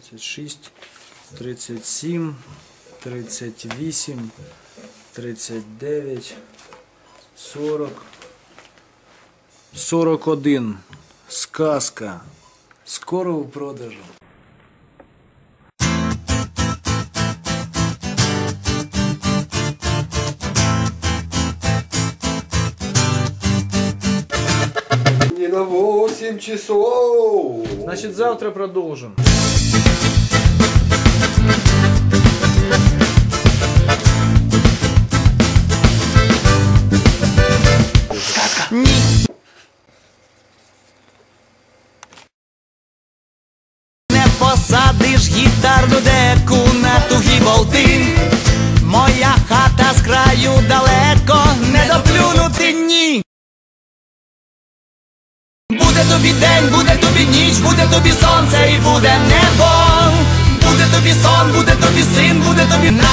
36, 37, 38, 39, 40, 41. Сказка. Скоро у продажу. Не на 8 часов. Значит, завтра продолжим. Посадиш гітарну деку на тугі болти. Моя хата з краю далеко, не доплюнути ні. Буде тобі день, буде тобі ніч, буде тобі сонце і буде небо. Буде тобі сон, буде тобі син, буде тобі на